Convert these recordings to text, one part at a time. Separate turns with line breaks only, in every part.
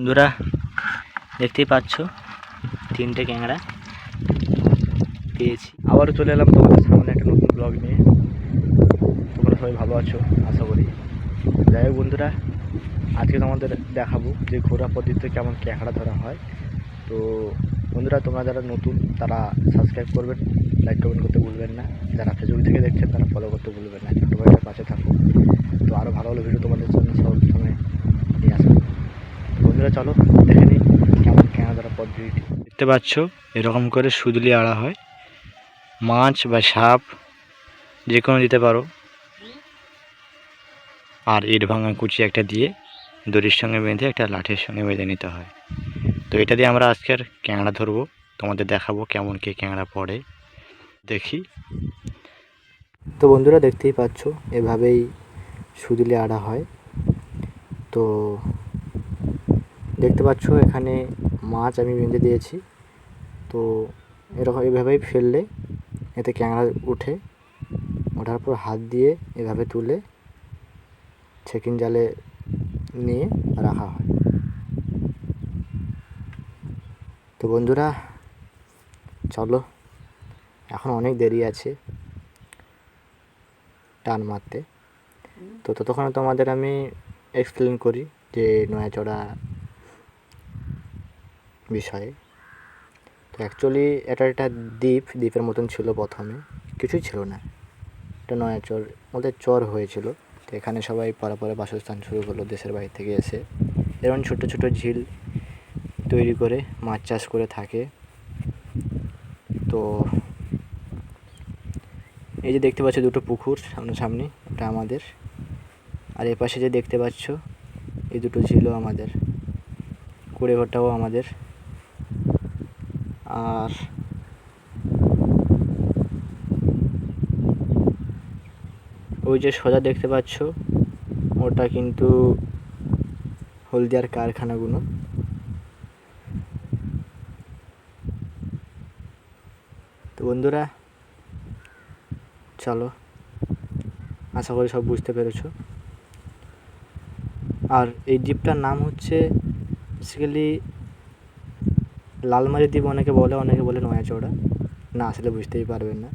বন্ধুরা, দেখতেই পাচ্ছ, তিনটে ক্যাংড়া পেয়েছি। আবারও চলে এলাম তোমাদের সামনে একটা নতুন ব্লগ নিয়ে। তোমরা সবাই ভালো আছো, আশা করি। যাই হোক বন্ধুরা, আজকে তোমাদের দেখাবো যে ঘোরা পদ্ধতিতে কেমন ক্যাংড়া ধরা হয়। তো বন্ধুরা, তোমরা যারা নতুন, তারা সাবস্ক্রাইব করবেন লাইক কমেন্ট করতে ভুলবেন না। যারা ফেসবুক থেকে দেখছেন, তারা ফলো করতে ভুলবেন না। ছোটো ভাইটার পাশে থাকুন তো আরও ভালো ভালো ভিডিও তোমাদের জন্য সব সময় বন্ধুরা চলো দেখে নিই কেমন কেনা ধরা পদ্ধতি। দেখতে পাচ্ছ এরকম করে সুদলি আড়া হয়। মাছ বা সাপ যে কোনো দিতে পারো। আর ইট ভাঙা কুচি একটা দিয়ে দড়ির সঙ্গে বেঁধে একটা লাঠির সঙ্গে বেঁধে নিতে হয়। তো এটা দিয়ে আমরা আজকের ক্যাংড়া ধরবো। তোমাদের দেখাবো কেমন কে ক্যাংড়া পড়ে। দেখি। তো বন্ধুরা দেখতেই পাচ্ছ এভাবেই সুদিলে আড়া হয়। তো দেখতে পাচ্ছ, এখানে মাছ আমি বেঁধে দিয়েছি। তো এরকম এভাবেই ফেললে, এতে ক্যাংড়া উঠে। ওঠার পর হাত দিয়ে এভাবে তুলে ছেকিন জালে নিয়ে রাখা হয়। তো বন্ধুরা, চলো, এখন অনেক দেরি আছে টান মারতে। তো ততক্ষণে তোমাদের আমি এক্সপ্লেন করি যে নয়াচড়া বিষয়ে। তো অ্যাকচুয়ালি এটা একটা দ্বীপ, দ্বীপের মতন ছিল প্রথমে। কিছুই ছিল না। এটা নয়া চর ওদের চর হয়েছিল। তো এখানে সবাই পরে বাসস্থান শুরু করল দেশের বাইরে থেকে এসে। এরকম ছোট ছোট ঝিল তৈরি করে মাছ চাষ করে থাকে। তো এই যে দেখতে পাচ্ছ দুটো পুকুর সামনাসামনি ওটা আমাদের। আর এ পাশে যে দেখতে পাচ্ছ, এই দুটো ছিল আমাদের। কুড়ে ঘরটাও আমাদের। আর ওই যে সোজা দেখতে পাচ্ছ, ওটা কিন্তু হলদিয়ার কারখানাগুলো। তো বন্ধুরা, চলো, আশা করি সব বুঝতে পেরেছ। আর এই দ্বীপটার নাম হচ্ছে বেসিক্যালি লালমারি দ্বীপ অনেকে বলে অনেকে বলে নয়াচড়া না, আসলে বুঝতেই পারবেন না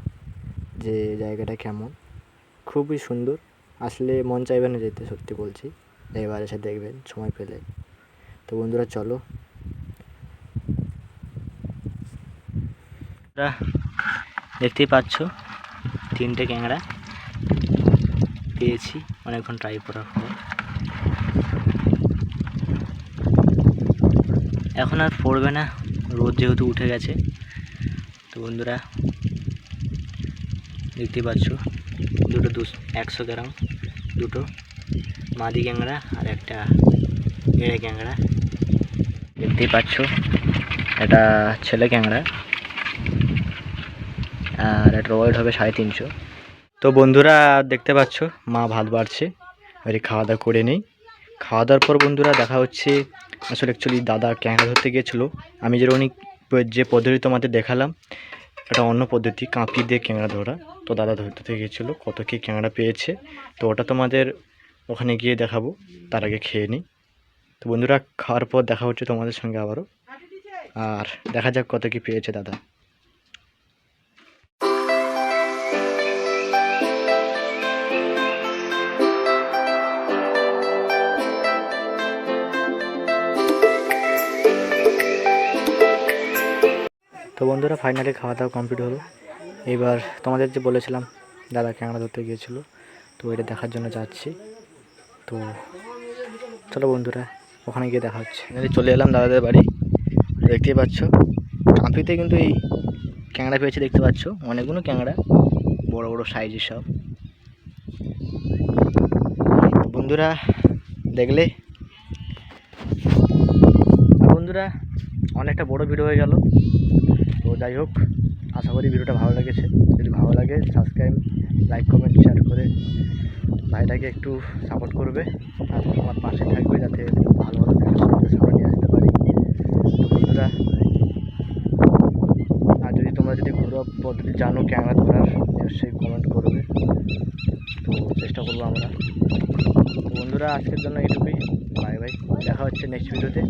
যে জায়গাটা কেমন। খুবই সুন্দর। আসলে মন চাইবে না যেতে, সত্যি বলছি। এবার এসে দেখবেন, সময় পেলে। তো বন্ধুরা, চলো। দেখতেই পাচ্ছ, তিনটে ক্যাংড়া পেয়েছি, অনেকক্ষণ ট্রাই করার পর। এখন আর পড়বে না। রোদ যেহেতু উঠে গেছে, তো বন্ধুরা দেখতে পাচ্ছ, দুটো দু একশো গ্রাম, দুটো মাদি ক্যাংড়া আর একটা এড়ে ক্যাংড়া। দেখতেই পাচ্ছ, এটা ছেলে ক্যাংড়া আর একটা ওয়েট হবে সাড়ে তিনশো। তো বন্ধুরা দেখতে পাচ্ছ, মা ভাত বাড়ছে, এবারে খাওয়া দাওয়া করে নেই। খাওয়া দাওয়ার পর বন্ধুরা দেখা হচ্ছে, আসলে অ্যাকচুয়ালি দাদা ক্যাংড়া ধরতে গিয়েছিল। আমি যেরকম যে পদ্ধতি তোমাদের দেখালাম, এটা অন্য পদ্ধতি, কাঁপি দিয়ে ক্যাংড়া ধরা। তো দাদা ধরতে গিয়েছিল, কত কী ক্যাংড়া পেয়েছে। তো ওটা তোমাদের ওখানে গিয়ে দেখাবো, তার আগে খেয়ে নিই। তো বন্ধুরা, খাওয়ার পর দেখা হচ্ছে তোমাদের সঙ্গে আবারও। আর দেখা যাক কত কী পেয়েছে দাদা। তো বন্ধুরা ফাইনালি খাওয়া দাওয়া কমপ্লিট হলো। এবার তোমাদের যে বলেছিলাম, দাদা ক্যাংড়া ধরতে গিয়েছিল, তো এটা দেখার জন্য যাচ্ছি। তো চলো বন্ধুরা, ওখানে গিয়ে দেখা হচ্ছে। চলে এলাম দাদাদের বাড়ি, দেখতেই পাচ্ছ। কাঁপিতে কিন্তু এই ক্যাংড়া পেয়েছে, দেখতে পাচ্ছ। অনেকগুলো ক্যাংড়া বড় বড় সাইজের সব। বন্ধুরা, দেখলে? বন্ধুরা, অনেকটা বড় ভিডিও হয়ে গেল। যাই হোক, আশা করি ভিডিওটা ভালো লেগেছে। যদি ভালো লাগে সাবস্ক্রাইব লাইক কমেন্ট শেয়ার করে ভাইটাকে একটু সাপোর্ট করবে। আর আমার পাশে থাকবে যাতে ভালো ভালো ভিডিও সামনে নিয়ে আসতে পারি। বন্ধুরা, আর যদি তোমরা যদি ঘরোয়া পদ্ধতি জানো ক্যামেরা ধরার নিশ্চয়ই কমেন্ট করবে। তো চেষ্টা করব আমরা। বন্ধুরা, আজকের জন্য এইটুকুই। Bye bye. দেখা হচ্ছে নেক্সট ভিডিওতে